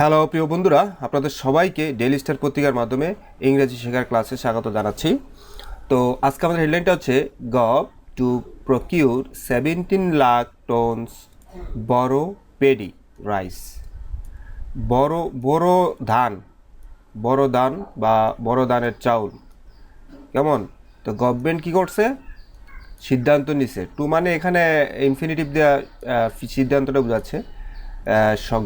Hello, প্রিয় বন্ধুরা, আপনাদের সবাইকে ডেইলি স্টার পত্রিকার মাধ্যমে ইংরেজি শেখার ক্লাসে স্বাগত জানাচ্ছি। তো আজকে আমাদের হেডলাইনটা হচ্ছে gov to procure seventeen lakh tons বড় পেডি রাইস বড় বড় ধান বড় ধান বা বড় ধানের চাউল। কেমন? তো গভর্নমেন্ট কী করছে? সিদ্ধান্ত নিছে। টু মানে এখানে ইনফিনিটিভ দেওয়া সিদ্ধান্তটা বোঝাচ্ছে।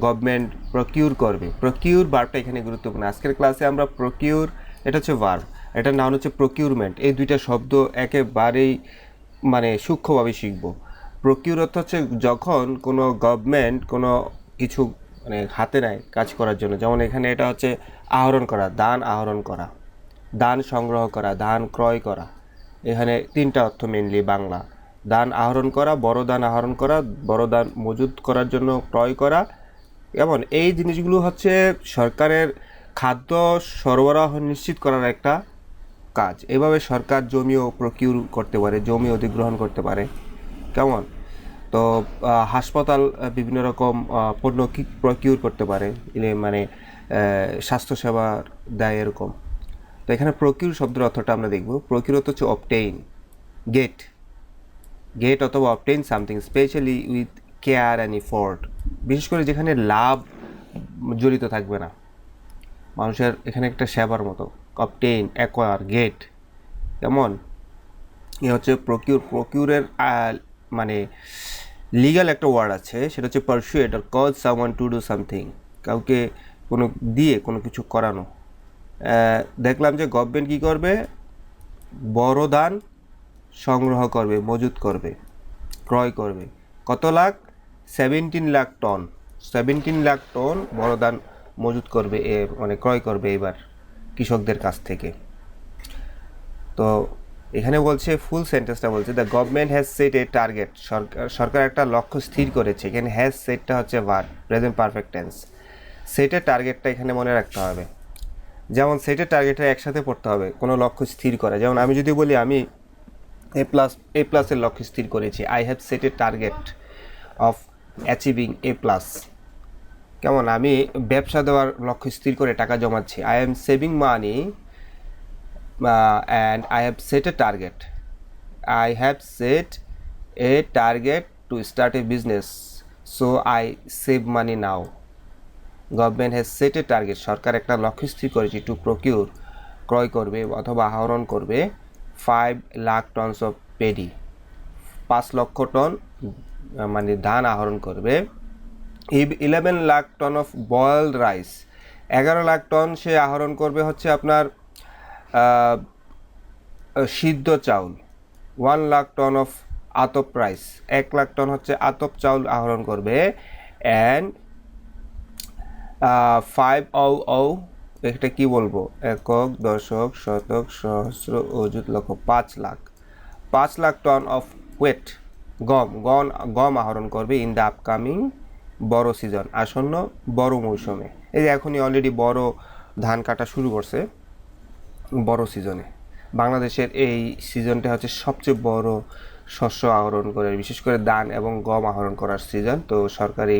গভর্নমেন্ট প্রকিউর করবে। প্রকিউর বারটা এখানে গুরুত্বপূর্ণ। আজকের ক্লাসে আমরা প্রকিউর এটা হচ্ছে ভার্ব এটার নাম হচ্ছে প্রকিউরমেন্ট এই দুইটা শব্দ একেবারেই মানে সূক্ষ্মভাবে শিখব। প্রকিউর অর্থ হচ্ছে যখন কোনো গভর্নমেন্ট কোনো কিছু মানে হাতে নেয় কাজ করার জন্য। যেমন এখানে এটা হচ্ছে আহরণ করা, দান আহরণ করা, দান সংগ্রহ করা, দান ক্রয় করা। এখানে তিনটা অর্থ মেনলি বাংলা। দান আহরণ করা বড় দান আহরণ করা বড় দান মজুত করার জন্য ক্রয় করা। যেমন এই জিনিসগুলো হচ্ছে সরকারের খাদ্য সরবরাহ নিশ্চিত করার একটা কাজ। এভাবে সরকার জমিও প্রকিউর করতে পারে জমি অধিগ্রহণ করতে পারে। কেমন? তো হাসপাতাল বিভিন্ন রকম পণ্য প্রকিউর করতে পারে মানে আহ, স্বাস্থ্যসেবার দেয় এরকম। তো এখানে প্রকিউর শব্দের অর্থটা আমরা দেখব। প্রকিউর হচ্ছে অবটেইন গেট গেট অথবা obtain something specially with care and effort বিশেষ করে যেখানে লাভ জড়িত থাকবে না। মানুষের এখানে একটা সেবার মতো। অবটেইন অ্যাকোয়ার গেট কেমন? এ হচ্ছে প্রকিউর প্রকিউরের মানে লিগ্যাল একটা ওয়ার্ড আছে, সেটা হচ্ছে persuade R cause someone to do something কাউকে কোনো দিয়ে কোনো কিছু করানো। দেখলাম যে গভর্নমেন্ট কী করবে? বড় দান সংগ্রহ করবে, মজুত করবে, ক্রয় করবে। কত lakh? Seventeen lakh ton seventeen lakh ton বড় দান মজুত করবে, এ মানে ক্রয় করবে এবার কৃষকদের কাছ থেকে। তো এখানে বলছে ফুল সেন্টেন্সটা বলছে the government has set a target সরকার সরকার একটা লক্ষ্য স্থির করেছে। এখানে হ্যাজ সেটটা হচ্ছে ভার প্রেজেন্ট পারফেক্ট টেন্স সেটের টার্গেটটা এখানে মনে রাখতে হবে। যেমন সেটের টার্গেটটা একসাথে পড়তে হবে, কোনো লক্ষ্য স্থির করা। যেমন আমি যদি বলি, আমি এ প্লাস এ প্লাসের লক্ষ্য স্থির করেছি। I have set a target of achieving A plus কেমন? আমি ব্যবসা দেওয়ার লক্ষ্য স্থির করে টাকা জমাচ্ছি। I am saving money and I have set a target I have set a target to start a business so I save money now government has set a target সরকার একটা লক্ষ্য স্থির করেছে টু প্রকিউর ক্রয় করবে অথবা আহরণ করবে। Five lakh tons of paddy পাঁচ লক্ষ টন মানে ধান আহরণ করবে। Eleven lakh ton of boiled rice এগারো লাখ টন সে আহরণ করবে হচ্ছে আপনার সিদ্ধ চাউল one lakh ton of atap rice এক লাখ টন হচ্ছে আতপ চাউল আহরণ করবে। অ্যান্ড ফাইভ ও ও এটা কি বলব? একক, দশক, শতক, সহস্র, অযুত লক্ষ, পাঁচ লাখ। পাঁচ লাখ টন অফ ওয়েট, গম গম গম আহরণ করবে ইন দ্য আপকামিং বড় সিজন আসন্ন বড় মৌসুমে। এই যে এখনই অলরেডি বড় ধান কাটা শুরু করছে বড় সিজনে বাংলাদেশের এই সিজনটা হচ্ছে সবচেয়ে বড় শস্য আহরণ করে, বিশেষ করে ধান এবং গম আহরণ করার সিজন তো সরকারি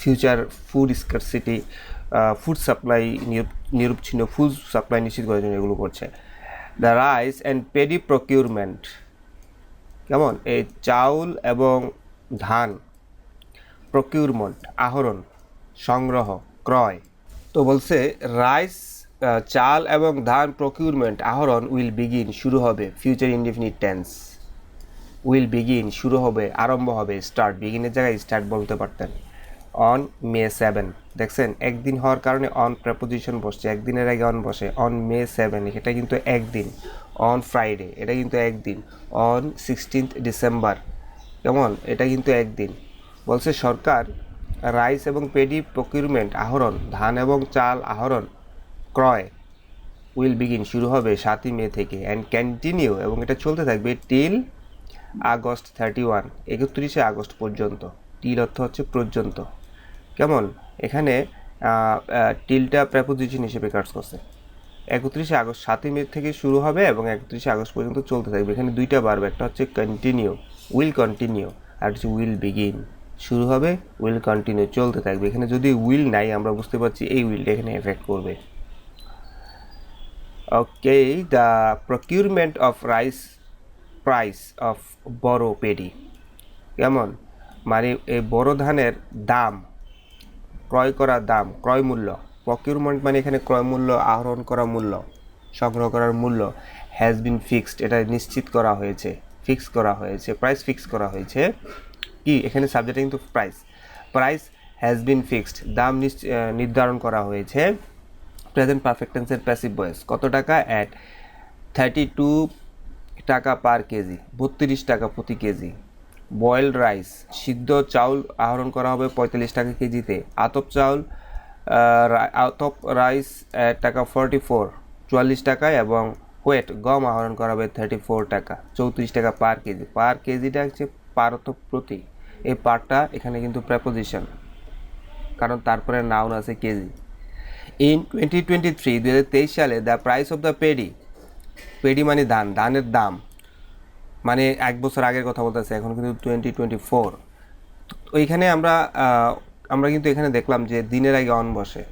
future food scarcity food supply নিরুপচ্ছিন্ন food supply নিশ্চিত করার জন্য এগুলো করছে। The rice and paddy procurement কেমন? এই চাউল এবং ধান প্রকিউরমেন্ট আহরণ, সংগ্রহ, ক্রয়। তো বলছে রাইস চাল এবং ধান প্রকিউরমেন্ট আহরণ উইল বিগিন শুরু হবে future indefinite tense will begin শুরু হবে, আরম্ভ হবে স্টার্ট বিগিনের জায়গায় স্টার্ট বলতে পারতেন। অন মে সেভেন দেখছেন, একদিন হওয়ার কারণে অন প্রেপোজিশন বসছে, একদিনের আগে অন বসে অন মে সেভেন এটা কিন্তু একদিন অন ফ্রাইডে এটা কিন্তু একদিন অন সিক্সটিন্থ ডিসেম্বর কেমন? এটা কিন্তু একদিন। বলছে সরকার রাইস এবং পেডি প্রকিউরমেন্ট আহরণ, ধান এবং চাল আহরণ, ক্রয় উইল বিগিন শুরু হবে সাতই মে থেকে অ্যান্ড কন্টিনিউ এবং এটা চলতে থাকবে টিল আগস্ট থার্টি ওয়ান একত্রিশে আগস্ট পর্যন্ত। টিল অর্থ হচ্ছে পর্যন্ত। কেমন? এখানে টিলটা প্রেপোজিশন হিসেবে কাজ করছে। একত্রিশে আগস্ট সাতই মে থেকে শুরু হবে এবং একত্রিশে আগস্ট পর্যন্ত চলতে থাকবে। এখানে দুইটা বাড়বে একটা হচ্ছে কন্টিনিউ উইল কন্টিনিউ আর হচ্ছে উইল বিগিন শুরু হবে উইল কন্টিনিউ চলতে থাকবে। এখানে যদি উইল নাই, আমরা বুঝতে পারছি এই উইলটা এখানে এফেক্ট করবে। Okay the procurement of rice price of বড় পেডি কেমন? মানে এই বড় ধানের দাম ক্রয় করা দাম, ক্রয় মূল্য প্রকিউরমেন্ট মানে এখানে ক্রয় মূল্য, আহরণ করা মূল্য, সংগ্রহ করার মূল্য হ্যাজ বিন ফিক্সড এটা নিশ্চিত করা হয়েছে ফিক্স করা হয়েছে প্রাইস ফিক্স করা হয়েছে। কি? এখানে সাবজেক্ট কিন্তু price price has been fixed দাম নির্ধারণ করা হয়েছে। প্রেজেন্ট পারফেক্ট টেন্সের প্যাসিভ ভয়েস কত টাকা? অ্যাট থার্টি টু টাকা পার কেজি, বত্রিশ টাকা প্রতি কেজি। Boiled rice. সিদ্ধ চাউল আহরণ করা হবে পঁয়তাল্লিশ টাকা কেজিতে। আতপ চাউল আতপ রাইস এক টাকা ফর্টি ফোর চুয়াল্লিশ টাকায় এবং ওয়েট গম আহরণ করা হবে থার্টি ফোর টাকা, চৌত্রিশ টাকা পার কেজি। পার কেজিটা হচ্ছে পারত প্রতি। এই পারটা এখানে কিন্তু প্রেপোজিশন কারণ তারপরে নাউন আছে KG. In twenty twenty three দু হাজার তেইশ সালে the price of the paddy paddy মানে ধান, ধানের দাম। মানে এক বছর আগের কথা বলতেছে এখন কিন্তু টোয়েন্টি টোয়েন্টি ফোর ওইখানে আমরা আমরা কিন্তু এখানে দেখলাম যে দিনের আগে অন বসে।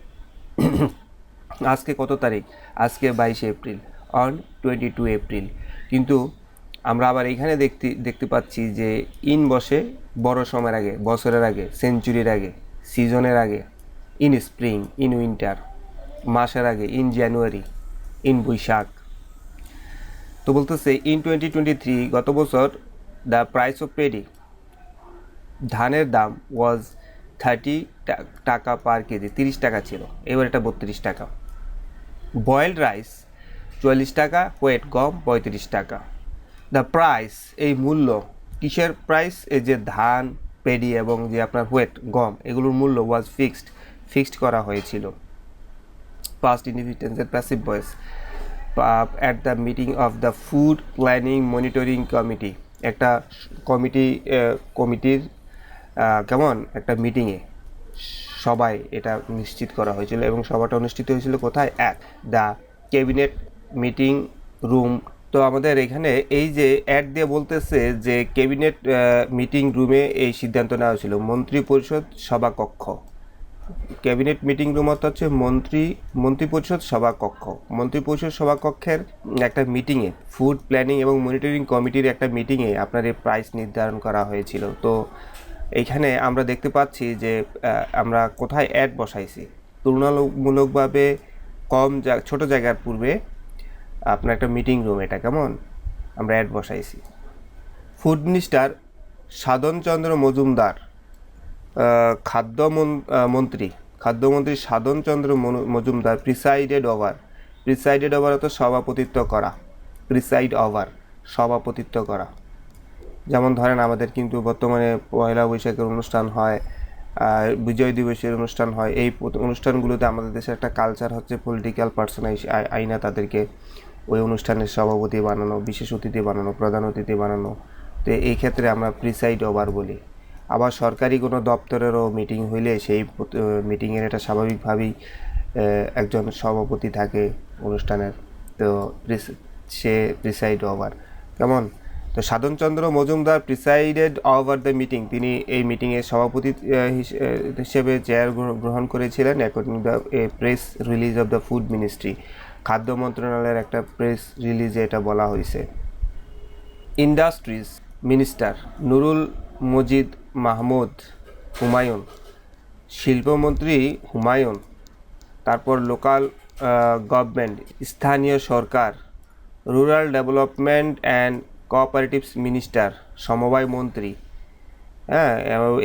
আজকে কত তারিখ? আজকে বাইশে এপ্রিল অন টোয়েন্টি টু এপ্রিল। কিন্তু আমরা আবার এখানে দেখতে দেখতে পাচ্ছি যে ইন বসে বড় সময়ের আগে, বছরের আগে সেঞ্চুরির আগে সিজনের আগে ইন স্প্রিং ইন উইন্টার মাসের আগে ইন জানুয়ারি ইন বৈশাখ। তো বলতেছে ইন টোয়েন্টি টোয়েন্টি থ্রি গত বছর দ্য প্রাইস অফ পেডি ধানের দাম ওয়াজ থার্টি টাকা পার কেজি, তিরিশ টাকা ছিল। এবার এটা বত্রিশ টাকা। বয়েলড রাইস, চুয়াল্লিশ টাকা ওয়েট গম, পঁয়ত্রিশ টাকা। দ্য প্রাইস এই মূল্য, কিসের প্রাইস এই যে ধান পেডি এবং যে আপনার ওয়েট গম, এগুলোর মূল্য ওয়াজ ফিক্সড ফিক্সড করা হয়েছিল। Past indifference passive voice at the meeting of the food planning monitoring committee একটা কমিটি কমিটির কেমন একটা মিটিংয়ে সবাই এটা নিশ্চিত করা হয়েছিল এবং সভাটা অনুষ্ঠিত হয়েছিল কোথায়? At the cabinet meeting room তো আমাদের এখানে এই যে অ্যাড দিয়ে বলতেছে যে ক্যাবিনেট মিটিং রুমে এই সিদ্ধান্ত নেওয়া হয়েছিল। মন্ত্রী পরিষদ সভাকক্ষ। ক্যাবিনেট মিটিং রুম অর্থাৎ হচ্ছে মন্ত্রী মন্ত্রিপরিষদ সভাকক্ষ। মন্ত্রিপরিষদ সভাকক্ষের একটা মিটিংয়ে, ফুড প্ল্যানিং এবং মনিটরিং কমিটির একটা মিটিংয়ে আপনার এই প্রাইস নির্ধারণ করা হয়েছিল। তো এইখানে আমরা দেখতে পাচ্ছি যে আমরা কোথায় অ্যাড বসাইছি। তুলনামূলকভাবে কম ছোটো জায়গার পূর্বে আপনার একটা মিটিং রুম এটা, কেমন? আমরা অ্যাড বসাইছি। ফুড মিনিস্টার সাধনচন্দ্র মজুমদার খাদ্য মন- মন্ত্রী, খাদ্যমন্ত্রী Sadhan Chandra Majumder presided over presided over অর্থ সভাপতিত্ব করা। প্রিসাইড ওভার সভাপতিত্ব করা। যেমন ধরেন আমাদের কিন্তু বর্তমানে পয়লা বৈশাখের অনুষ্ঠান হয় বিজয় দিবসের অনুষ্ঠান হয়। এই অনুষ্ঠানগুলোতে আমাদের দেশের একটা কালচার হচ্ছে পলিটিক্যাল পার্সন আইনা তাদেরকে ওই অনুষ্ঠানের সভাপতি বানানো, বিশেষ অতিথি বানানো, প্রধান অতিথি বানানো। তো এই ক্ষেত্রে আমরা প্রিসাইড ওভার বলি। আবার সরকারি কোনো দপ্তরেরও মিটিং হইলে সেই মিটিংয়ের এটা স্বাভাবিকভাবেই একজন সভাপতি থাকে অনুষ্ঠানের। তো সে প্রিসাইড ওভার কেমন? তো Sadhan Chandra Majumder presided over the meeting তিনি এই মিটিংয়ের সভাপতি হিসেবে চেয়ার গ্রহণ করেছিলেন according the press release of the food ministry খাদ্য মন্ত্রণালয়ের একটা প্রেস রিলিজে এটা বলা হয়েছে ইন্ডাস্ট্রিজ মিনিস্টার নুরুল মজিদ মাহমুদ হুমায়ুন, শিল্পমন্ত্রী হুমায়ুন, তারপর লোকাল গভর্নমেন্ট, স্থানীয় সরকার, rural development and cooperatives minister, সমবায় মন্ত্রী হ্যাঁ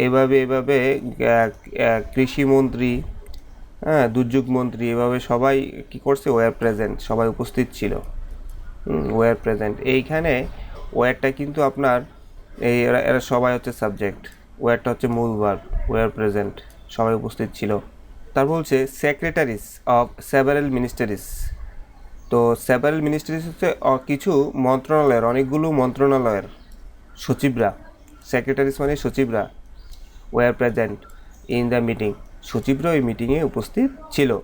এভাবে এভাবে কৃষিমন্ত্রী হ্যাঁ দুর্যোগ মন্ত্রী, এভাবে সবাই কি করছে, ওয়ার প্রেজেন্ট, সবাই উপস্থিত ছিল ওয়ার প্রেজেন্ট। এইখানে ওয়ারটা কিন্তু আপনার এই এরা এরা সবাই হচ্ছে সাবজেক্ট ওয়ারটা হচ্ছে মূল ভার্ব ওয়ার প্রেজেন্ট সবাই উপস্থিত ছিল। তার বলছে সেক্রেটারিস অফ সেভারেল মিনিস্টারিস তো সেভারেল মিনিস্ট্রিজ হচ্ছে কিছু মন্ত্রণালয়ের, অনেকগুলো মন্ত্রণালয়ের সচিবরা। সেক্রেটারিস মানে সচিবরা। Were present in the meeting সচিবরা ওই মিটিংয়ে উপস্থিত ছিল।